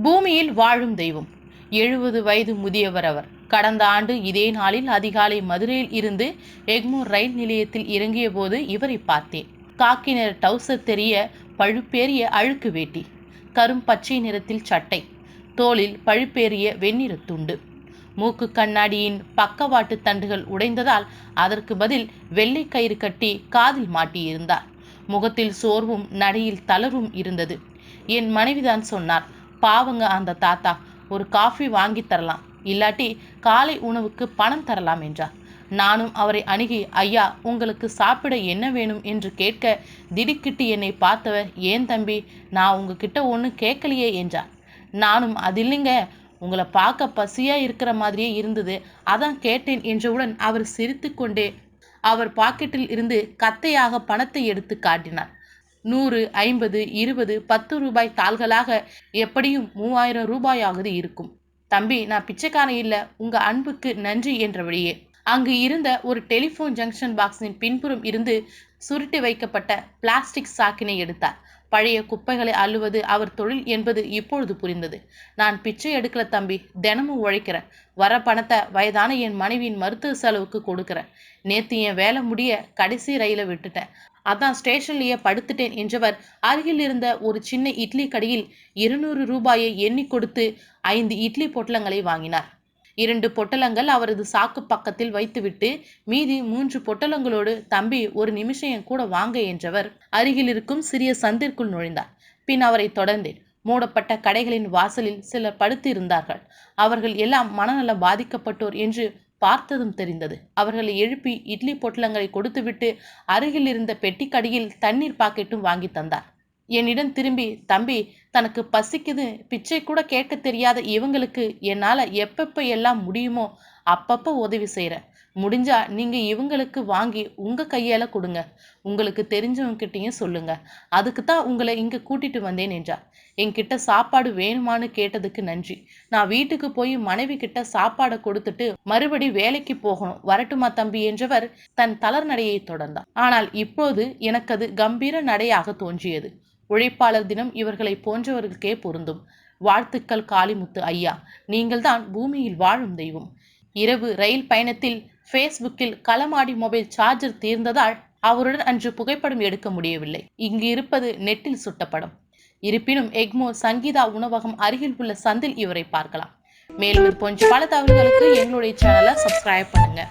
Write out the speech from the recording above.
பூமியில் வாழும் தெய்வம். எழுபது வயது முதியவர் அவர். கடந்த ஆண்டு இதே நாளில் அதிகாலை மதுரையில் இருந்து எக்மோர் ரயில் நிலையத்தில் இறங்கிய போது இவரை பார்த்தேன். காக்கி நிற டவுசர் தெரிய பழுப்பேறிய அழுக்கு வேட்டி கரும் பச்சை நிறத்தில் சட்டை தோளில் பழுப்பேறிய வெண்ணிற துண்டு. மூக்கு கண்ணாடியின் பக்கவாட்டு தண்டுகள் உடைந்ததால் அதற்கு பதில் வெள்ளை கயிறு கட்டி காதில் மாட்டியிருந்தார். முகத்தில் சோர்வும் நடையில் தளர்வும் இருந்தது. என் மனைவிதான் சொன்னார் பாவங்க அந்த தாத்தா. ஒரு காஃபி வாங்கி தரலாம். இல்லாட்டி காலை உணவுக்கு பணம் தரலாம் என்றார். நானும் அவரை அணுகி ஐயா உங்களுக்கு சாப்பிட என்ன வேணும்? என்று கேட்க திடுக்கிட்டு என்னை பார்த்தவர் ஏன் தம்பி நான் உங்ககிட்ட ஒன்றும் கேட்கலையே என்றார். நானும் அதில்லைங்க உங்களை பார்க்க பசியாக இருக்கிற மாதிரியே இருந்தது. அதான் கேட்டேன் என்றவுடன் அவர் சிரித்துக்கொண்டே அவர் பாக்கெட்டில் இருந்து கத்தையாக பணத்தை எடுத்து காட்டினார். நூறு ஐம்பது இருபது பத்து ரூபாய் தாள்களாக எப்படியும் மூவாயிரம் ரூபாயாவது இருக்கும். தம்பி நான் பிச்சைக்காரன் இல்லை. உங்க அன்புக்கு நன்றி என்றபடியே. அங்கு இருந்த ஒரு டெலிஃபோன் ஜங்ஷன் பாக்ஸின் பின்புறம் இருந்து சுருட்டி வைக்கப்பட்ட பிளாஸ்டிக் சாக்கினை எடுத்தார். பழைய குப்பைகளை அள்ளுவது அவர் தொழில் என்பது இப்பொழுது புரிந்தது. நான் பிச்சை எடுக்கல தம்பி. தினமும் உழைக்கிறேன். வர பணத்தை வயதான என் மனைவியின் மருத்துவ செலவுக்கு கொடுக்குறேன். நேற்று என் வேலை முடிய கடைசி ரயிலை விட்டுட்டேன். அதான் ஸ்டேஷன்லயே படுத்துட்டேன் என்றவர் அருகில் இருந்த ஒரு சின்ன இட்லி கடையில் இருநூறு ரூபாயை எண்ணி கொடுத்து ஐந்து இட்லி பொட்டலங்களை வாங்கினார். இரண்டு பொட்டலங்கள் அவரது சாக்கு பக்கத்தில் வைத்துவிட்டு மீதி மூன்று பொட்டலங்களோடு தம்பி ஒரு நிமிஷம் என் கூட வாங்க என்றவர் அருகில் இருக்கும் சிறிய சந்திற்குள் நுழைந்தார். பின் அவரை தொடர்ந்தேன். மூடப்பட்ட கடைகளின் வாசலில் சிலர் படுத்து இருந்தார்கள் அவர்கள் எல்லாம் மனநலம் பாதிக்கப்பட்டோர் என்று பார்த்ததும் தெரிந்தது. அவர்களை எழுப்பி இட்லி பொட்டலங்களை கொடுத்துவிட்டு அருகில் இருந்த பெட்டிக்கடியில் தண்ணீர் பாக்கெட்டும் வாங்கி தந்தார். என்னிடம் திரும்பி தம்பி தனக்கு பசிக்குது. பிச்சை கூட கேட்க தெரியாத இவங்களுக்கு என்னால் எப்பப்ப எல்லாம் முடியுமோ அப்பப்போ உதவி செய்கிறேன் முடிஞ்சா நீங்கள் இவங்களுக்கு வாங்கி உங்கள் கையால் கொடுங்க. உங்களுக்கு தெரிஞ்சவங்க கிட்டயும் சொல்லுங்க. அதுக்கு தான் உங்களை இங்கே கூட்டிட்டு வந்தேன் என்றார் என்கிட்ட சாப்பாடு வேணுமான்னு கேட்டதுக்கு நன்றி. நான் வீட்டுக்கு போய் மனைவி கிட்ட சாப்பாடை கொடுத்துட்டு மறுபடி வேலைக்கு போகணும். வரட்டுமா தம்பி என்றவர் தன் தளர் நடையை தொடர்ந்தார் ஆனால் இப்போது எனக்கு அது கம்பீர நடையாக தோன்றியது. உழைப்பாளர் தினம் இவர்களை போன்றவர்களுக்கே பொருந்தும். வாழ்த்துக்கள் காளிமுத்து ஐயா. நீங்கள்தான் பூமியில் வாழும் தெய்வம். இரவு ரயில் பயணத்தில் ஃபேஸ்புக்கில் களமாடி மொபைல் சார்ஜர் தீர்ந்ததால் அவருடன் அன்று புகைப்படம் எடுக்க முடியவில்லை. இங்கு இருப்பது நெட்டில் சுட்ட படம் இருப்பினும் எக்மோ சங்கீதா உணவகம் அருகில் உள்ள சந்தில் இவரை பார்க்கலாம். மேலும் இது போன்ற பல தகவல்களுக்கு எங்களுடைய சேனலை சப்ஸ்கிரைப் பண்ணுங்கள்